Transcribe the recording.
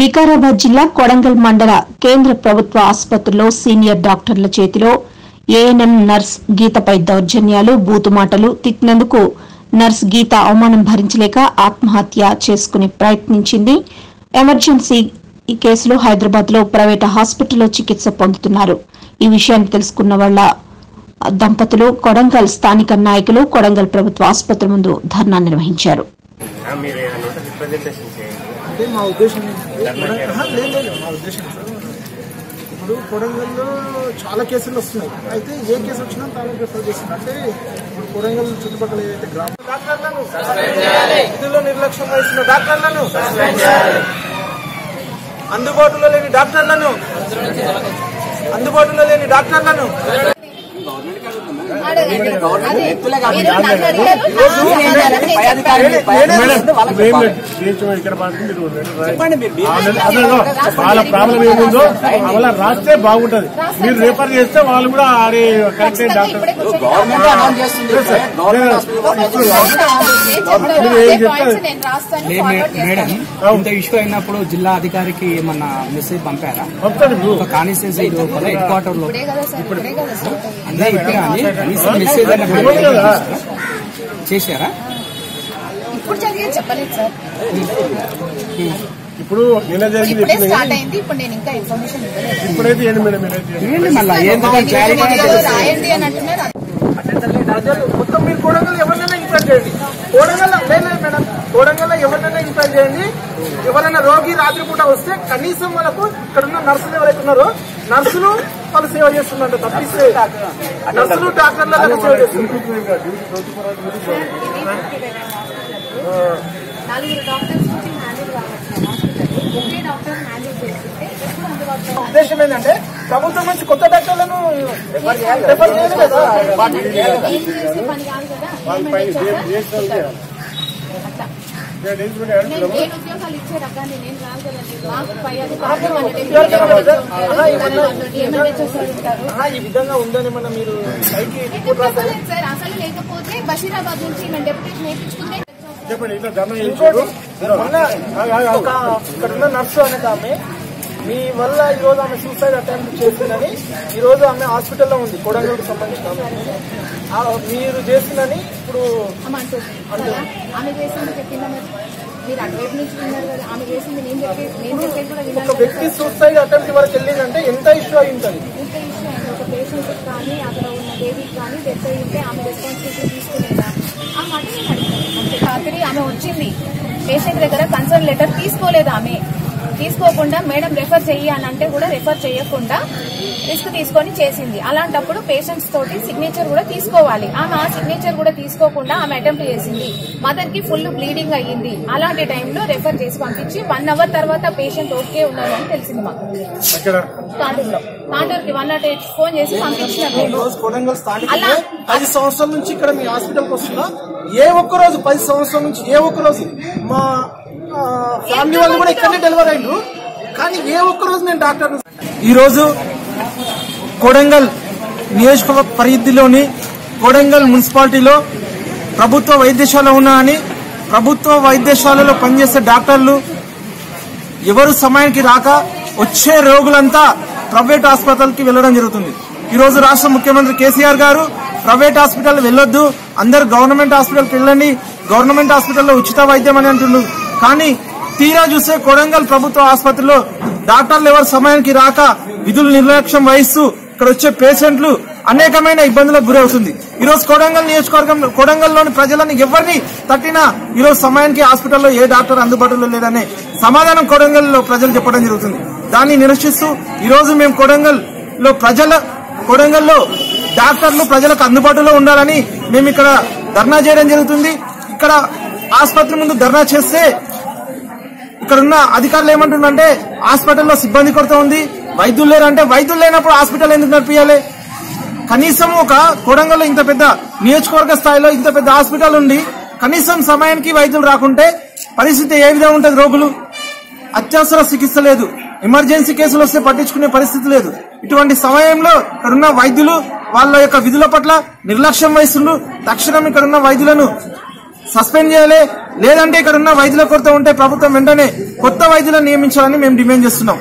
వికారాబాద్ జిల్లా కొడంగల్ మండల కేంద్ర ప్రభుత్వ ఆసుపత్రిలో సీనియర్ డాక్టర్ల చేతిలో ఏఎన్ఎం నర్స్ గీతపై దౌర్జన్యాలు బూతుమాటలు తిట్టినందుకు నర్స్ గీత అవమానం భరించలేక ఆత్మహత్య చేసుకునే ప్రయత్నించింది. ఎమర్జెన్సీ ఈ కేసులో హైదరాబాద్లో ప్రైవేట్ హాస్పిటల్లో చికిత్స పొందుతున్నారు. ఈ విషయాన్ని తెలుసుకున్న వాళ్ళ దంపతులు కొడంగల్ స్థానిక నాయకులు కొడంగల్ ప్రభుత్వ ఆసుపత్రి ముందు ధర్నా నిర్వహించారు. మీరు ఏదైనా ఉంటే రిప్రజెంటేషన్ చేయండి. అంటే మా ఉద్దేశం లేదు లేదు మా ఉద్దేశం సార్ ఇప్పుడు కొడంగల్లో చాలా కేసులు వస్తున్నాయి. అయితే ఏ కేసు వచ్చినా తాను ప్రిఫర్ చేస్తుంది అంటే ఇప్పుడు కొడంగల్ చుట్టుపక్కల ఏదైతే గ్రామ డాక్టర్లను విధుల్లో నిర్లక్ష్యం వహిస్తున్న డాక్టర్లను అందుబాటులో లేని డాక్టర్లను అందుబాటులో లేని డాక్టర్లను వాళ్ళ ప్రాబ్లం ఏముందో వాళ్ళ రాస్తే బాగుంటది మీరు రిఫర్ చేస్తే వాళ్ళు కూడా ఆడే కరెక్ట్ డాక్టర్ మేడం ఇంత ఇష్యూ అయినప్పుడు జిల్లా అధికారికి ఏమన్నా మెసేజ్ పంపారా? కానిస్టేబుల్ లోపల హెడ్ క్వార్టర్లో ఇప్పుడు కనీసం మెసేజ్. చేశారా? ఇప్పుడు జరిగేది చెప్పలేదు సార్. ఇప్పుడు నిన్న జరిగింది ఇప్పుడే ఇప్పుడు స్టార్ట్ అయింది. ఇప్పుడు నేను ఇంకా ఇన్ఫర్మేషన్ ఇవ్వలేదు. ఇప్పుడైతే ఏంటి మేడం మీరైతే ఏంటి మళ్ళీ? ఏంటంటే క్లారిటీ ఏదో రాయండి అని అంటున్నారు. ప్రజలు మొత్తం మీరు కోడంగల్ ఎవరినైనా ఇన్ఫైట్ చేయండి. కోడంగల్ లేదు లేదు మేడం. కోడంగల్ ఎవరినైనా ఇన్ఫైట్ చేయండి. ఎవరైనా రోగి రాత్రిపూట వస్తే కనీసం వాళ్ళకు ఇక్కడ ఉన్న నర్సులు ఎవరైతే ఉన్నారో నర్సులు వాళ్ళు సేవ చేస్తున్నారు తప్పిస్తే నర్సులు డాక్టర్లు సేవ చేస్తున్నారు. అందుబాటులో ఉద్దేశం ఏంటంటే ప్రభుత్వం నుంచి కొత్త డాక్టర్లను రెఫర్ చేయలేదు కదా. ఈ విధంగా ఉందని మన మీరు అసలు లేకపోతే బషీరాబాద్ నుంచి నేను డెప్యూటేషన్ నేర్పించుకుంటే చెప్పండి ఇట్లా ఒక ఇక్కడ ఉన్న నర్సు అనేది ఆమె మీ వల్ల ఈ రోజు ఆమె సూసైడ్ అటెంప్ట్ చేసిందని ఈ రోజు ఆమె హాస్పిటల్లో ఉంది కొడంగల్కి సంబంధించిన మీరు చేసిందని ఇప్పుడు ఒక వ్యక్తి సూసైడ్ అటెంప్ట్ వరకు వెళ్ళిందంటే ఎంత ఇష్యూ అయింది? ఒక పేషెంట్ కానీ అక్కడ ఉన్న బేబీకి కానీ డెత్ అయి ఉంటే ఆమె రెస్పాన్సిబిలిటీ తీసుకునేదా? ఆ మాట రాత్రి ఆమె వచ్చింది. పేషెంట్ దగ్గర కన్సర్న్ లెటర్ తీసుకోలేదు ఆమె. తీసుకోకుండా మేడం రెఫర్ చెయ్యి అని అంటే కూడా రెఫర్ చేయకుండా రిస్క్ తీసుకొని చేసింది. అలాంటప్పుడు పేషెంట్స్ తోటి సిగ్నేచర్ కూడా తీసుకోవాలి. ఆమె ఆ సిగ్నేచర్ కూడా తీసుకోకుండా ఆమె అటెంప్ట్ చేసింది. మదర్కి ఫుల్ బ్లీడింగ్ అయ్యింది. అలాంటి టైంలో రెఫర్ చేసి పంపించి వన్ అవర్ తర్వాత పేషెంట్ ఓకే ఉన్నారు అని తెలిసింది మాకు. కాటూరులో. కాటూరుకి వన్ నాట్ ఎయిట్ ఫోన్ చేసి అలా- పది సంవత్సరాల నుంచి ఇక్కడ మీ హాస్పిటల్కి వస్తున్నా. ఏ ఒక్క రోజు పది సంవత్సరాల నుంచి ఏ ఒక్క రోజు మా ఫ్యామిలీ వాళ్ళు కూడా ఇక్కడనే డెలివరీ అయ్యారు కానీ ఏ ఒక్క రోజు నేను డాక్టర్ ఈరోజు కొడంగల్ నియోజక పరిధిలోని కొడంగల్ మున్సిపాలిటీలో ప్రభుత్వ వైద్యశాల ఉన్నా అని ప్రభుత్వ వైద్యశాలలో పనిచేసే డాక్టర్లు ఎవరు సమయానికి రాక వచ్చే రోగులంతా ప్రైవేట్ హాస్పిటల్కి వెళ్ళడం జరుగుతుంది. ఈ రోజు రాష్ట్ర ముఖ్యమంత్రి కేసీఆర్ గారు ప్రైవేట్ హాస్పిటల్ వెళ్ళొద్దు అందరు గవర్నమెంట్ హాస్పిటల్కి వెళ్ళండి గవర్నమెంట్ హాస్పిటల్లో ఉచిత వైద్యం అని అంటున్నారు. కానీ తీరా చూస్తే కొడంగల్ ప్రభుత్వ ఆసుపత్రిలో డాక్టర్లు ఎవరు సమయానికి రాక విధులు నిర్లక్ష్యం వహిస్తూ ఇక్కడ వచ్చే పేషెంట్లు అనేకమైన ఇబ్బందులకు గురవుతుంది. ఈ రోజు కొడంగల్ నియోజకవర్గం కొడంగల్లోని ప్రజలను ఎవరిని తట్టినా ఈరోజు సమయానికి హాస్పిటల్లో ఏ డాక్టర్ అందుబాటులో లేదనే సమాధానం కొడంగల్లో ప్రజలు చెప్పడం జరుగుతుంది. దాన్ని నిరసిస్తూ ఈరోజు మేము కొడంగల్లో ప్రజల కొడంగల్లో డాక్టర్లు ప్రజలకు అందుబాటులో ఉండాలని మేము ఇక్కడ ధర్నా చేయడం జరుగుతుంది. ఇక్కడ ఆసుపత్రి ముందు ధర్నా చేస్తే ఇక్కడున్న అధికారులు ఏమంటుందంటే హాస్పిటల్లో సిబ్బంది కొరత ఉంది. వైద్యులు లేరంటే వైద్యులు లేనప్పుడు హాస్పిటల్ ఎందుకు నడిపించాలి కనీసం ఒక కొడంగల్లో ఇంత పెద్ద నియోజకవర్గ స్థాయిలో ఇంత పెద్ద హాస్పిటల్ ఉండి కనీసం సమయానికి వైద్యులు రాకుంటే పరిస్థితి ఏ విధంగా ఉంటుంది రోగులు? అత్యవసర చికిత్స లేదు. ఎమర్జెన్సీ కేసులు వస్తే పట్టించుకునే పరిస్థితి లేదు. ఇటువంటి సమయంలో ఇక్కడున్న వైద్యులు వాళ్ళ యొక్క విధుల పట్ల నిర్లక్ష్యం వహిస్తుండ్రు. తక్షణం ఇక్కడున్న వైద్యులను సస్పెండ్ చేయాలి. లేదంటే ఇక్కడ ఉన్న వైద్యుల కొరత ఉంటే ప్రభుత్వం వెంటనే కొత్త వైద్యులను నియమించాలని మేము డిమాండ్ చేస్తున్నాం.